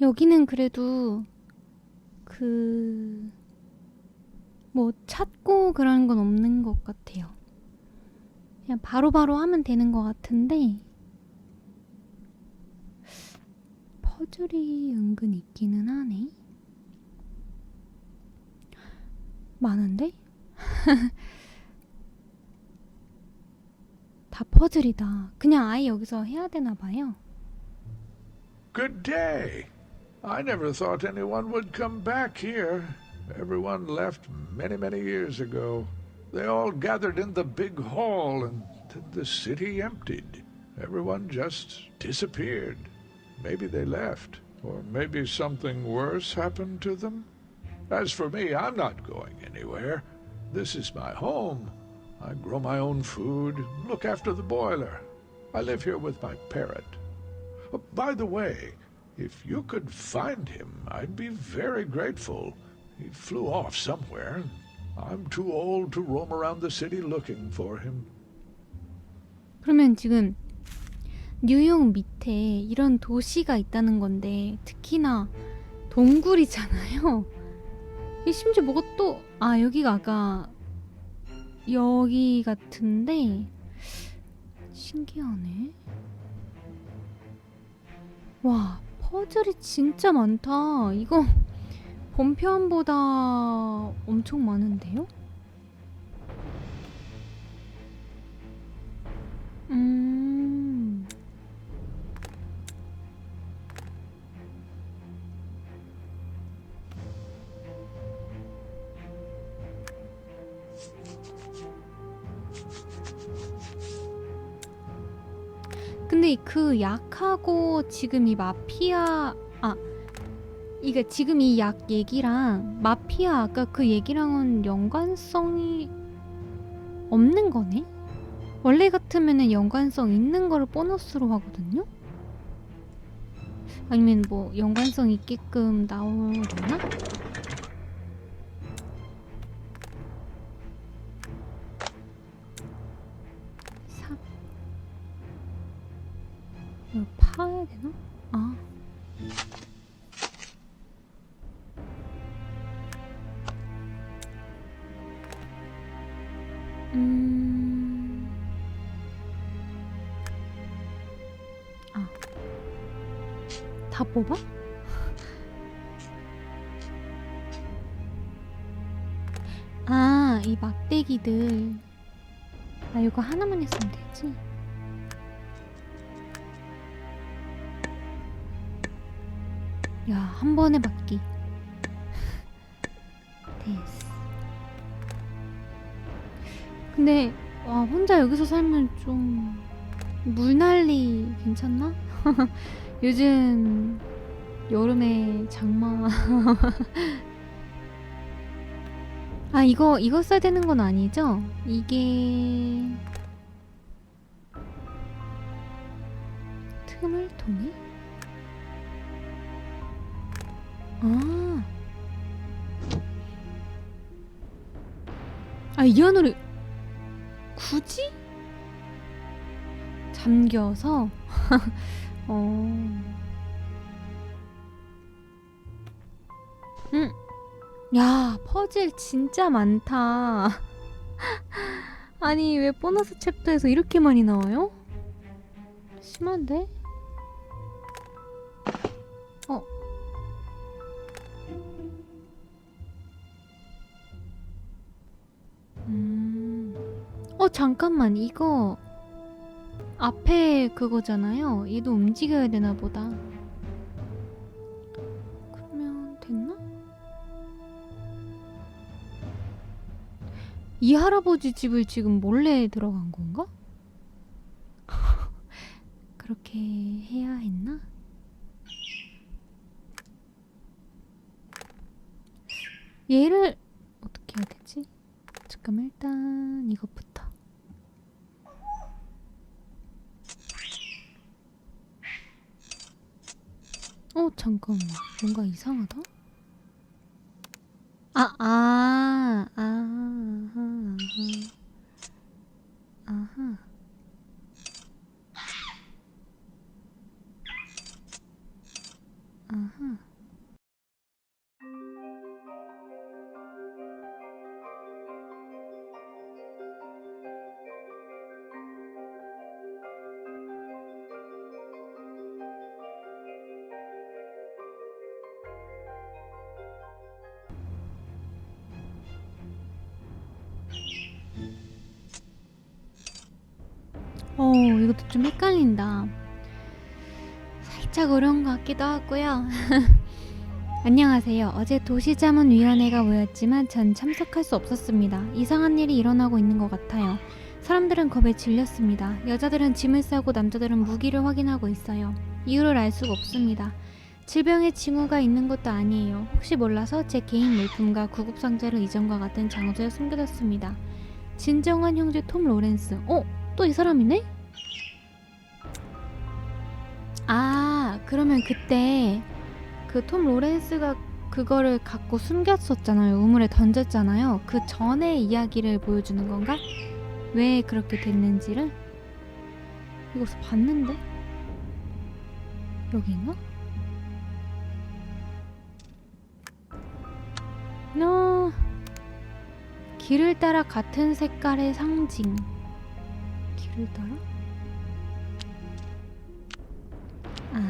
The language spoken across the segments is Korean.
여기는 그래도 그 뭐 찾고 그런 건 없는 것 같아요. 그냥 바로 바로 하면 되는 것 같은데 퍼즐이 은근 있기는 하네. 많은데? 다 퍼즐이다. 그냥 아예 여기서 해야 되나 봐요. Good day. I never thought anyone would come back here. Everyone left many, many years ago. They all gathered in the big hall, and the city emptied. Everyone just disappeared. Maybe they left, or maybe something worse happened to them. As for me, I'm not going anywhere. This is my home. I grow my own food, look after the boiler. I live here with my parrot. Oh, by the way, if you could find him, I'd be very grateful. He flew off somewhere. I'm too old to roam around the city looking for him. 그러면 지금 뉴욕 밑에 이런 도시가 있다는 건데 특히나 동굴이잖아요. 이 심지어 뭐가 또 아 여기가 아까 여기 같은데 신기하네. 와 퍼즐이 진짜 많다. 이거 본편보다 엄청 많은데요? 음. 근데 그 약하고 지금 이 마피아 아 이게 지금 이 약 얘기랑 마피아 아까 그 얘기랑은 연관성이 없는 거네? 원래 같으면은 연관성 있는 거를 보너스로 하거든요? 아니면 뭐 연관성 있게끔 나오려나? 다 뽑아? 아, 이 막대기들. 아, 이거 하나만 했으면 되지. 야, 한 번에 받기. 됐어. 근데 와 혼자 여기서 살면 좀 물난리 괜찮나? 요즘 여름에 장마 아 이거 이거 써야 되는 건 아니죠? 이게 틈을 통해? 아. 아, 이 안으로 굳이? 잠겨서? 어. 음. 야, 퍼즐 진짜 많다. 아니, 왜 보너스 챕터에서 이렇게 많이 나와요? 심한데? 어. 음. 어, 잠깐만. 이거 앞에 그거잖아요. 얘도 움직여야 되나 보다. 그러면 됐나? 이 할아버지 집을 지금 몰래 들어간 건가? 그렇게 해야 했나? 얘를 어떻게 해야 되지? 잠깐 일단 이것부터. 어 잠깐만 뭔가 이상하다. 아, 아, 아, 아하, 아하. 아하. 어, 이것도 좀 헷갈린다. 살짝 어려운 것 같기도 하고요. 안녕하세요. 어제 도시자문위원회가 모였지만 전 참석할 수 없었습니다. 이상한 일이 일어나고 있는 것 같아요. 사람들은 겁에 질렸습니다. 여자들은 짐을 싸고 남자들은 무기를 확인하고 있어요. 이유를 알 수가 없습니다. 질병의 징후가 있는 것도 아니에요. 혹시 몰라서 제 개인 물품과 구급 상자를 이전과 같은 장소에 숨겨뒀습니다. 진정한 형제 톰 로렌스. 어? 또 이 사람이네? 아, 그러면 그때 그 톰 로렌스가 그거를 갖고 숨겼었잖아요. 우물에 던졌잖아요. 그 전의 이야기를 보여주는 건가? 왜 그렇게 됐는지를? 이거 서 봤는데? 여기인가? 너 길을 따라 같은 색깔의 상징. 길을 따라? 아.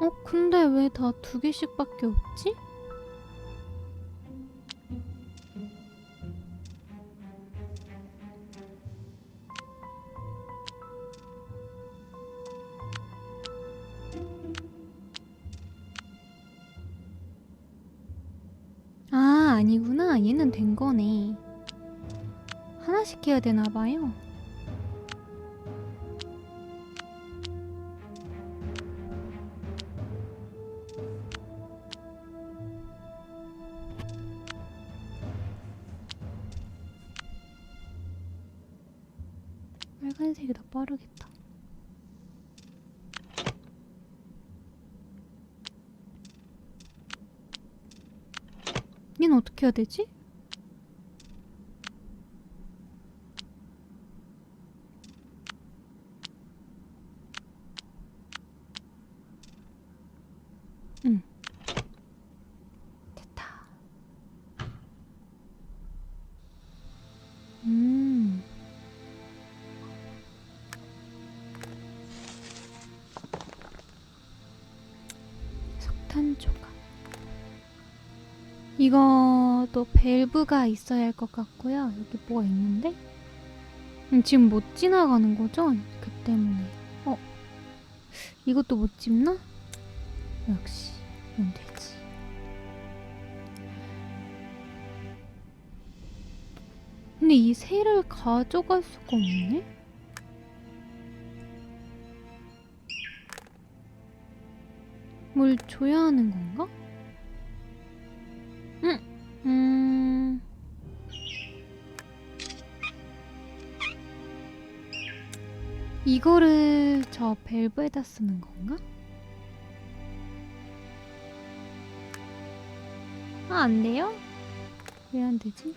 어, 근데 왜 다 두 개씩밖에 없지? 아, 아니구나. 얘는 된 거네. 하나씩 해야 되나 봐요. 어떻게 해야 되지? 음. 이것 도 밸브가 있어야 할 것 같고요. 여기 뭐가 있는데? 음, 지금 못 지나가는 거죠? 그 때문에. 어? 이것도 못 집나? 역시, 이건 되지. 근데 이 새를 가져갈 수가 없네? 뭘 줘야 하는 건가? 음, 음. 이거를 저 밸브에다 쓰는 건가? 아, 안 돼요? 왜 안 되지?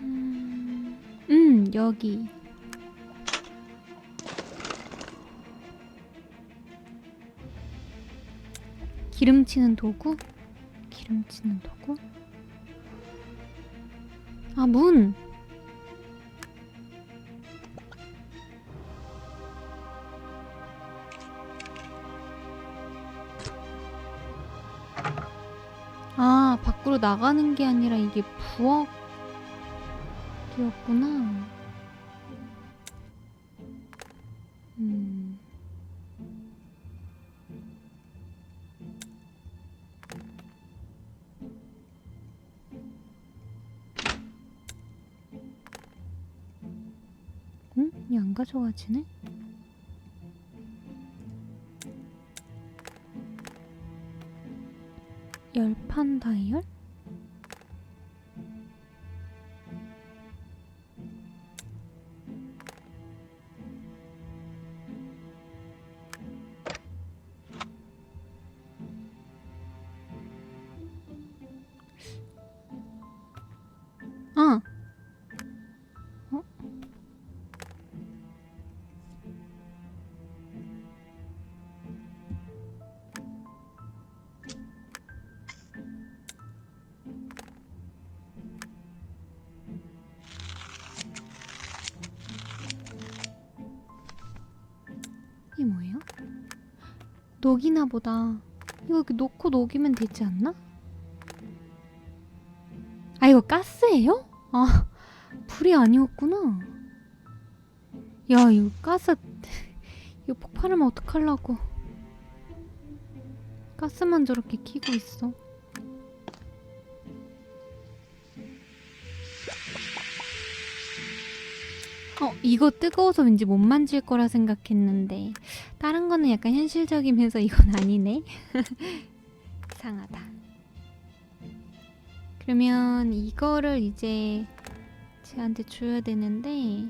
음, 음, 여기. 기름치는 도구? 기름치는 도구? 아, 문! 아, 밖으로 나가는 게 아니라 이게 부엌이었구나. 응? 이안 가져가지네? 열판 다이얼? 녹이나 보다. 이거 이렇게 놓고 녹이면 되지 않나? 아 이거 가스예요? 아 불이 아니었구나. 야 이거 가스 이거 폭발하면 어떡하려고. 가스만 저렇게 키고 있어. 어, 이거 뜨거워서 왠지 못 만질 거라 생각했는데 다른 거는 약간 현실적이면서 이건 아니네. 이상하다. 그러면 이거를 이제 쟤한테 줘야 되는데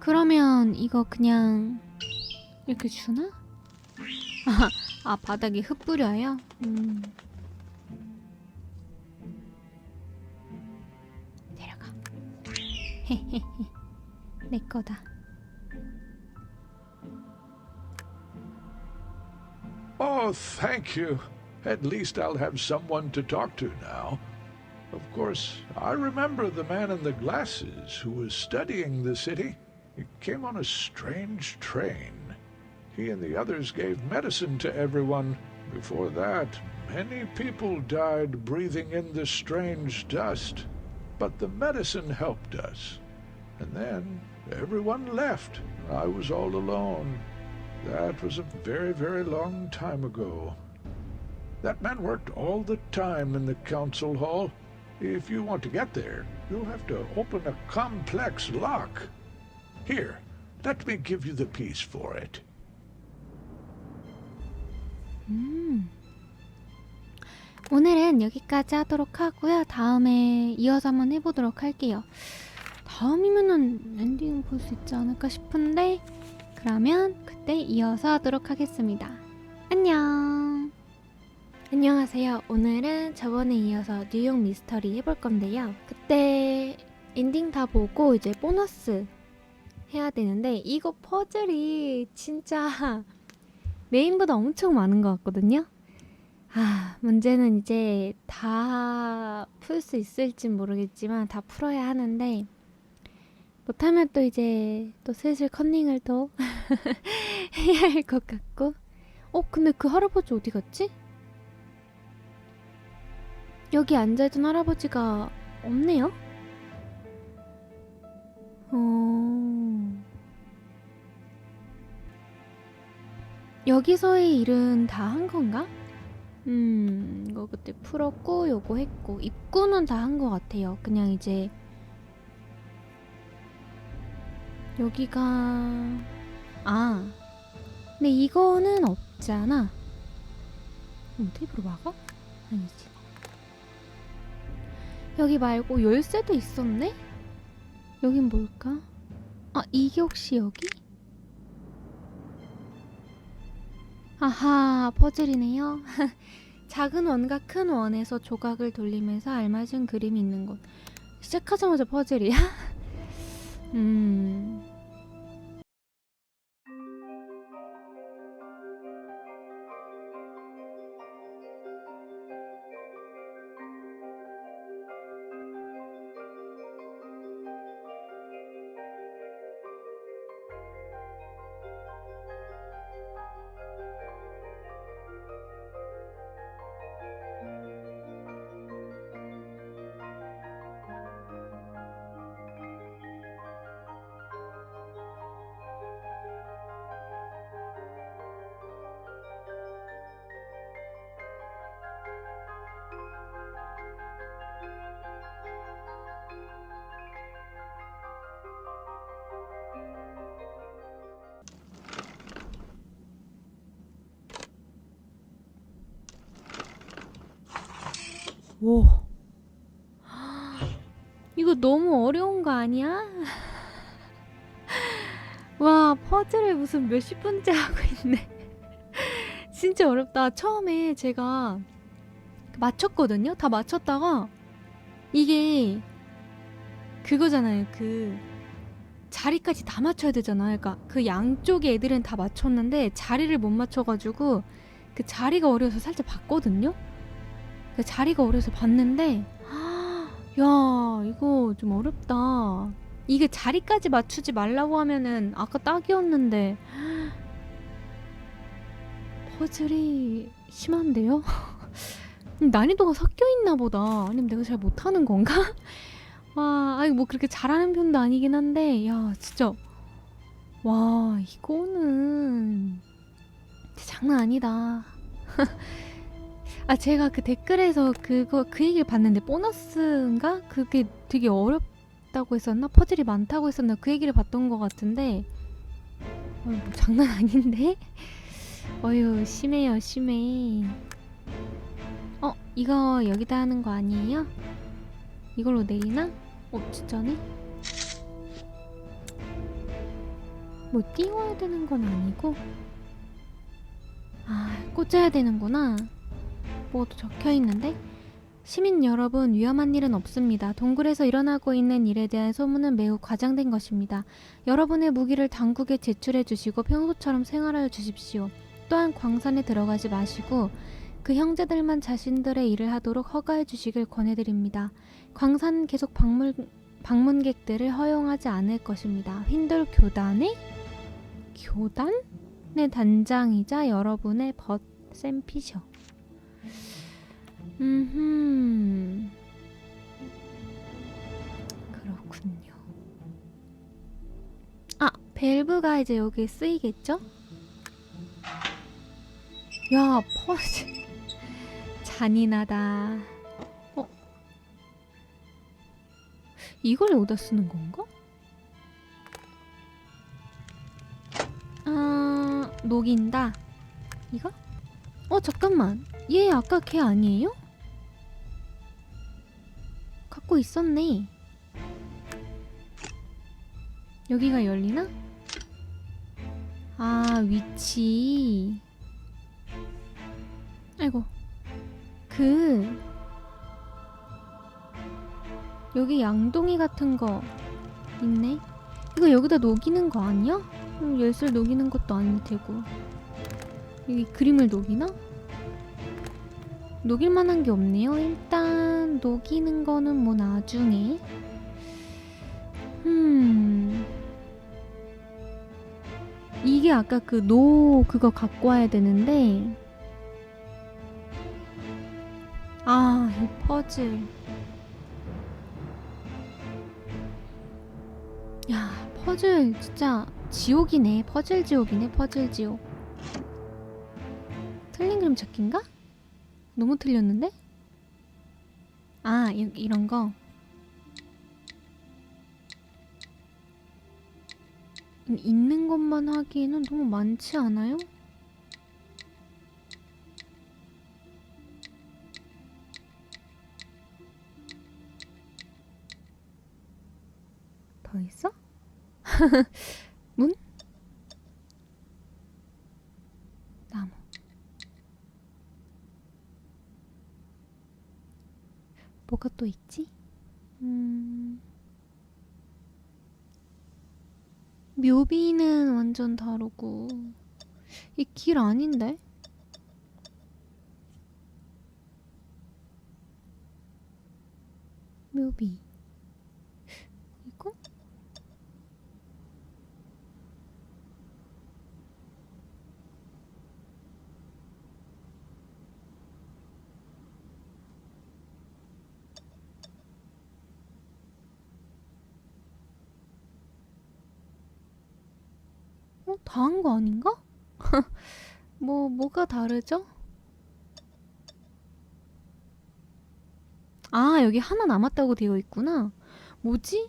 그러면 이거 그냥 이렇게 주나? 아, 아 바닥에 흙 뿌려요? 음. 내 거다. Oh, thank you. At least I'll have someone to talk to now. Of course, I remember the man in the glasses who was studying the city. He came on a strange train. He and the others gave medicine to everyone. Before that, many people died breathing in the strange dust. But the medicine helped us. And then everyone left. I was all alone. That was a very, very long time ago. That man worked all the time in the council hall. If you want to get there, you'll have to open a complex lock. Here, let me give you the piece for it. 음. 오늘은 여기까지 하도록 하고요. 다음에 이어서 한번 해보도록 할게요. 다음이면은 엔딩 볼 수 있지 않을까 싶은데 그러면 그때 이어서 하도록 하겠습니다. 안녕. 안녕하세요. 오늘은 저번에 이어서 뉴욕 미스터리 해볼 건데요. 그때 엔딩 다 보고 이제 보너스 해야 되는데 이거 퍼즐이 진짜 메인보다 엄청 많은 것 같거든요. 아, 문제는 이제 다 풀 수 있을진 모르겠지만 다 풀어야 하는데 못하면 또 이제 또 슬슬 컨닝을 또 해야 할 것 같고 어 근데 그 할아버지 어디 갔지? 여기 앉아있던 할아버지가 없네요? 어... 여기서의 일은 다 한 건가? 음, 이거 그때 풀었고, 요거 했고, 입구는 다 한 것 같아요. 그냥 이제, 여기가, 아, 근데 이거는 없잖아. 음, 테이프로 막아? 아니지. 여기 말고 열쇠도 있었네? 여긴 뭘까? 아, 이게 혹시 여기? 아하, 퍼즐이네요. 작은 원과 큰 원에서 조각을 돌리면서 알맞은 그림이 있는 곳. 시작하자마자 퍼즐이야? 음. 오. 이거 너무 어려운 거 아니야? 와, 퍼즐을 무슨 몇십 분째 하고 있네. 진짜 어렵다. 처음에 제가 맞췄거든요? 다 맞췄다가 이게 그거잖아요. 그 자리까지 다 맞춰야 되잖아요. 그러니까 그 양쪽의 애들은 다 맞췄는데 자리를 못 맞춰가지고 그 자리가 어려워서 살짝 봤거든요? 그 자리가 어려서 봤는데 야 이거 좀 어렵다 이게 자리까지 맞추지 말라고 하면은 아까 딱이었는데 퍼즐이 심한데요? 난이도가 섞여 있나 보다. 아니면 내가 잘 못하는 건가? 와, 아니 뭐 그렇게 잘하는 편도 아니긴 한데, 야 진짜 와 이거는 장난 아니다. 아 제가 그 댓글에서 그거 그 얘기를 봤는데 보너스인가? 그게 되게 어렵다고 했었나? 퍼즐이 많다고 했었나? 그 얘기를 봤던 것 같은데. 어, 뭐 장난 아닌데? 어휴 심해요 심해. 어 이거 여기다 하는 거 아니에요? 이걸로 내리나? 어 진짜네? 뭐 띄워야 되는 건 아니고? 아 꽂아야 되는구나 뭐도 적혀 있는데? 시민 여러분, 위험한 일은 없습니다. 동굴에서 일어나고 있는 일에 대한 소문은 매우 과장된 것입니다. 여러분의 무기를 당국에 제출해 주시고 평소처럼 생활하여 주십시오. 또한 광산에 들어가지 마시고 그 형제들만 자신들의 일을 하도록 허가해 주시길 권해드립니다. 광산 계속 방문, 방문객들을 허용하지 않을 것입니다. 흰돌 교단의 교단의 단장이자 여러분의 벗 샘피셔. 음, 그렇군요. 아, 밸브가 이제 여기 쓰이겠죠? 야, 퍼즐. 잔인하다. 어? 이걸 어디다 쓰는 건가? 아, 녹인다. 이거? 어, 잠깐만. 얘 아까 걔 아니에요? 갖고 있었네. 여기가 열리나? 아, 위치. 아이고. 그. 여기 양동이 같은 거 있네. 이거 여기다 녹이는 거 아니야? 음, 열쇠를 녹이는 것도 아닐 테고. 여기 그림을 녹이나? 녹일 만한 게 없네요. 일단 녹이는 거는 뭐 나중에. 음. 이게 아까 그 노 그거 갖고 와야 되는데. 아, 이 퍼즐. 야, 퍼즐 진짜 지옥이네. 퍼즐 지옥이네. 퍼즐 지옥. 틀린 그림 찾기인가? 너무 틀렸는데? 아, 이, 이런 거. 음, 있는 것만 하기에는 너무 많지 않아요? 더 있어? 문? 나무. 뭐가 또 있지? 음... 묘비는 완전 다르고 이 길 아닌데? 묘비 이거? 어? 다 한 거 아닌가? 뭐, 뭐가 다르죠? 아, 여기 하나 남았다고 되어 있구나. 뭐지?